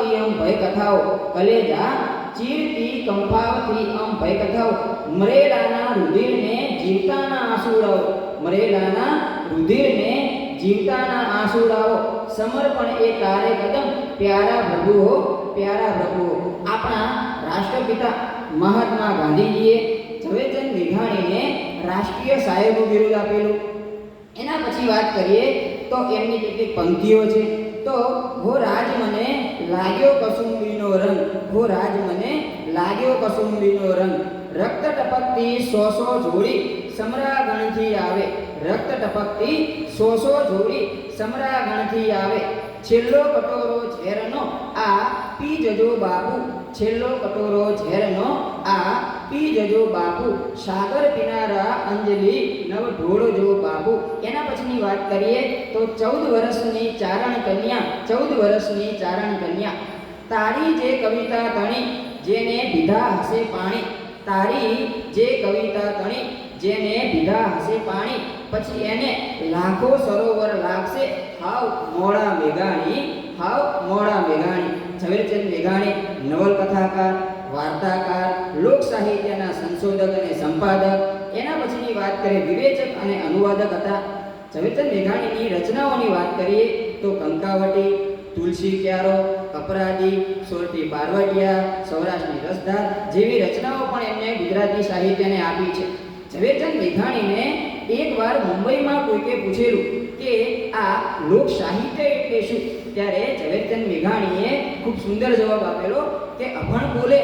કંપાવતી એમ ભય કથાઓ. કલેજા ચીરતી કંપાવતી એમ ભય કથાઓ. મરેલાના રુધિરને જીવતાના આંસુડાઓ. મરેલાના રુધિરને જીવતાના આંસુડાઓ. સમર્પણ એ તારે કદમ, પ્યારા પ્રભુઓ, પ્યારા પ્રભુ આપણા રાષ્ટ્રપિતા મહાત્મા ગાંધીજીએ ઝવેરચંદ મેઘાણીને રાષ્ટ્રીય સાહેબનું બિરુદ આપેલું. એના પછી વાત કરીએ તો એમની કેટલીક પંક્તિઓ છે. તો હો રાજ મને લાગ્યો કસુંબીનો રંગ. હો રાજ, મને લાગ્યો કસુંબીનો રંગ. રક્ત ટપકતી સો સો જોડી સમરાગણથી આવે. રક્ત ટપકતી સો સો જોડી સમરાગણથી આવે. છેલ્લો કટોરો ઝેરનો આ પી જજો બાપુ. છેલ્લો કટોરો ઝેરનો આ પી જજો બાપુ, સાગર કિનારા અંજલિ, નવ ઢોળજો બાપુ. એના પછીની વાત કરીએ તો ચૌદ વર્ષની ચારણ કન્યા, ચૌદ વર્ષની ચારણ કન્યા. તારી જે કવિતા તણી, જેને દીધા હશે પાણી. તારી જે કવિતા તણી, જેને દીધા હશે પાણી. પછી એને લાખો સરોવર લાગશે. હાવ મોડા મેઘાણી, હાવ મોડા મેઘાણી. ઝવેરચંદ મેઘાણી નવલકથાકાર, વાર્તાકાર લોક સાહિત્યના સંશોધક અને સંપાદક. એના પછીની વાત કરીએ વિવેચક અને અનુવાદક હતા. ઝવેરચંદ મેઘાણીની રચનાઓની વાત કરીએ તો કંકાવટી, તુલસી ક્યારો, કપરાદી સોરતી બારવટિયા સૌરાષ્ટ્રની રસધાર જેવી રચનાઓ પણ એમને ગુજરાતી સાહિત્યને આપી છે. ઝવેરચંદ મેઘાણીને એકવાર મુંબઈમાં કોઈકે પૂછેલું કે આ લોક સાહિત્ય એટલે શું? ત્યારે ઝવેરચંદ મેઘાણીએ ખૂબ સુંદર જવાબ આપેલો કે અભણ બોલે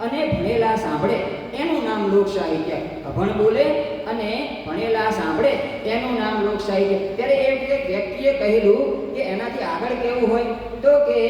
અને ભણેલા સાંભળે. એનું નામ લોક સાહિત્ય અભણ બોલે અને ભણેલા સાંભળે. એનું નામ લોક સાહિત્ય ત્યારે એક વ્યક્તિએ કહેલું કે એનાથી આગળ કેવું હોય? તો કે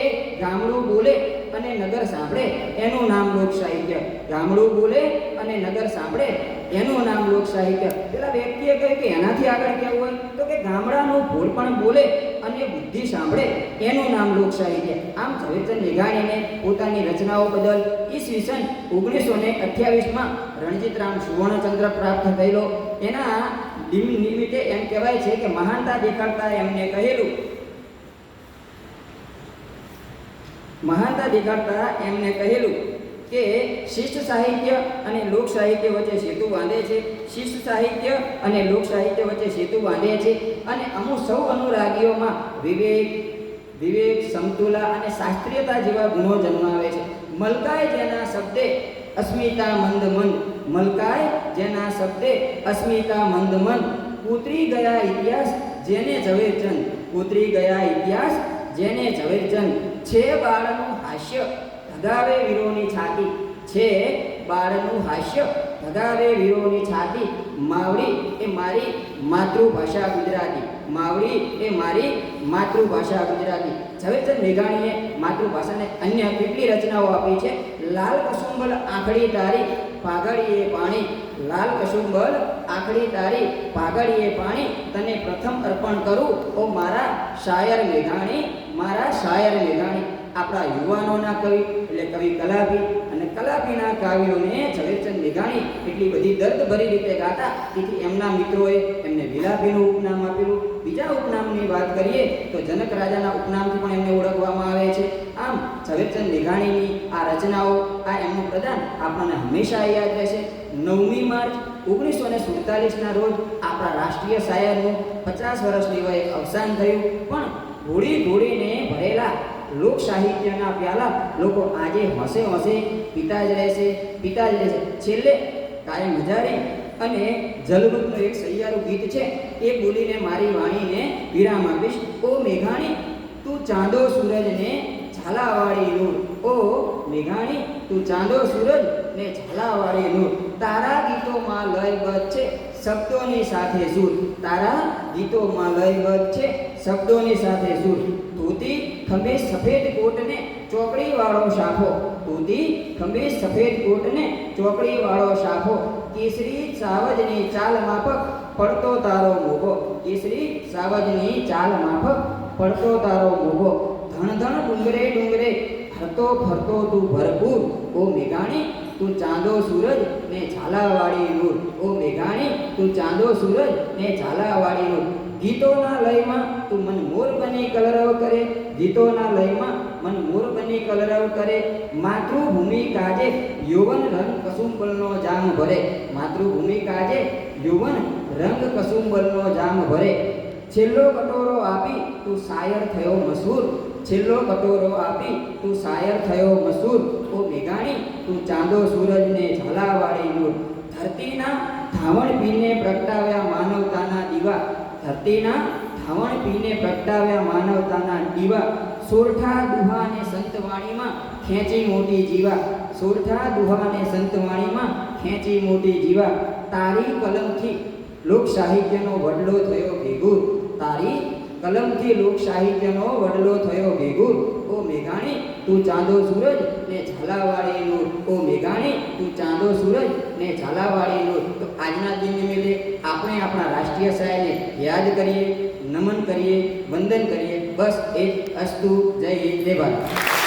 ગામડું બોલે. અને નગર સાંભળે, એનું નામ લોક સાહિત્ય. ગામડું બોલે અને નગર સાંભળે, એનું નામ લોક સાહિત્ય. પેલા વ્યક્તિએ કહ્યું કે એનાથી આગળ કેવું હોય? તો કે ગામડાનું ભૂલ પણ બોલે અને બુદ્ધિ સાંભળે, એનું નામ લોક સાહિત્ય. આમ ઝવેરચંદ મેઘાણીને પોતાની રચનાઓ બદલ ઈસવીસન ઓગણીસો ને અઠ્યાવીસમાં રણજીતરામ સુવર્ણચંદ્ર પ્રાપ્ત થયેલો. એના નિમિત્તે એમ કહેવાય છે કે મહાનતા દેખાડતા એમને કહેલું. મહાનતા દેખાડતા એમને કહેલું કે શિષ્ટ સાહિત્ય અને લોક સાહિત્ય વચ્ચે સેતુ બાંધે છે. શિષ્ટ સાહિત્ય અને લોક સાહિત્ય વચ્ચે સેતુ બાંધે છે. અને અમુક સૌ અનુરાગીઓમાં વિવેક વિવેક, સમતુલા અને શાસ્ત્રીયતા જેવા ગુણો જન્માવે છે. મલકાય જેના શબ્દે અસ્મિતા મંદ મન મલકાય જેના શબ્દે અસ્મિતા મંદ મન, ઉતરી ગયા ઇતિહાસ જેને ઝવેરચંદ, ઉતરી ગયા ઇતિહાસ જેને ઝવેરચંદ છે બાળનું હાસ્ય? ધગાવે વીરોની છાતી. છે બાળનું હાસ્ય? ધગાવે વીરોની છાતી. માવડી એ મારી માતૃભાષા ગુજરાતી. માવડી એ મારી માતૃભાષા ગુજરાતી. ઝવેરચંદ મેઘાણીએ માતૃભાષાને અન્ય કેટલી રચનાઓ આપી છે? લાલ કસુંબલ આંખડી તારી પાઘડીએ પાણી, લાલ કસુંબલ આખડી તારી, પાઘડીએ પાણી, તને પ્રથમ અર્પણ કરું, ઓ મારા શાયર મેઘાણી, મારા શાયર મેઘાણી. આપણા યુવાનોના કવિ, એટલે કવિ કલાભી અને કલાભીના કાવ્યોને ઝવેરચંદ મેઘાણી એટલી બધી દર્દભરી રીતે ગાતા. તેથી એમના મિત્રોએ એમને વિલાપીનું ઉપનામ આપેલું. બીજા ઉપનામની વાત કરીએ, તો જનક રાજાના ઉપનામથી પણ એમને ઓળખવામાં આવે છે. આમ, ઝવેરચંદ મેઘાણીની આ રચનાઓ, આ એમનું પ્રદાન આપણને હંમેશા યાદ રહેશે નવમી માર્ચ, ઓગણીસો ને સુડતાલીસના રોજ આપણા રાષ્ટ્રીય શાયરનું પચાસ વર્ષની વયે અવસાન થયું. પણ ઘોડી ઘોડીને ભરેલા લોક સાહિત્યના પ્યાલા લોકો આજે હસે હસે પીતા જ રહેશે પીતા જ રહેશે છેલ્લે કાયમ હજારી અને જલરૂપનું એક સૈયારું ગીત છે, એ બોલીને મારી વાણીને વિરામ આપીશ. ઓ મેઘાણી, તું ચાંદો સૂરજને ઝાલાવાળી નૂર. ઓ મેઘાણી, તું ચાંદો સૂરજ ને ઝાલાવાળી નૂર. તારા ગીતોમાં લયબદ્ધ છે, શબ્દોની સાથે સૂર. તારા ગીતોમાં લયબદ્ધ છે, શબ્દોની સાથે સૂર. ધોતી ખમીસ સફેદ કોટને ચોકડી વાળો શાખો. ધોતી ખમીસ સફેદ કોટને ચોકડી વાળો શાખો. કેસરી સાવજની ચાલ માફક પડતો તારો મોગો કેસરી સાવજની ચાલ માફક પડતો તારો મોગો ધણ ધણ ડુંગરે ડુંગરે ફરતો ફરતો તું ભરપૂર. ઓ મેઘાણી તું ચાંદો સૂરજ ને ઝાલાવાળી નૂર ઓ મેઘાણી, તું ચાંદો સૂરજ ને ઝાલાવાળી નૂર ગીતોના લયમાં તું મન મોર બની કલરવ કરે. ગીતોના લયમાં મન મોર બની કલરવ કરે. માતૃભૂમિ કાજે યૌવન રંગ કસુંબલનો જામ ભરે. માતૃભૂમિ કાજે યૌવન રંગ કસુંબલનો જામ ભરે. છેલ્લો કટોરો આપી તું શાયર થયો મશહૂર છેલ્લો કટોરો આપી તું શાયર થયો મસૂર ઓ મેઘાણી તું ચાંદો સૂરજને ઝલાવાળી નૂર. ધરતીના ધાવણ પીને પ્રગટાવ્યા માનવતાના દીવા. ધરતીના ધાવણ પીને પ્રગટાવ્યા માનવતાના દીવા. સોરઠા દુહાને સંતવાણીમાં ખેંચી મોટી જીવા. સોરઠા દુહાને સંતવાણીમાં ખેંચી મોટી જીવા. તારી કલમથી લોક સાહિત્યનો વડલો થયો ભેગુર. તારી કલમથી લોક સાહિત્યનો વડલો થયો ભેગું ઓ મેઘાણી, તું ચાંદો સૂરજ, ને ઝાલાવાળીનો ઓ મેઘાણી, તું ચાંદો સૂરજ, ને ઝાલાવાળીનો તો આજના દિન નિમિત્તે આપણે આપણા રાષ્ટ્રીય શાયરને યાદ કરીએ, નમન કરીએ, વંદન કરીએ. બસ એ અસ્તુ. જય હિન્દ. જય ભારત.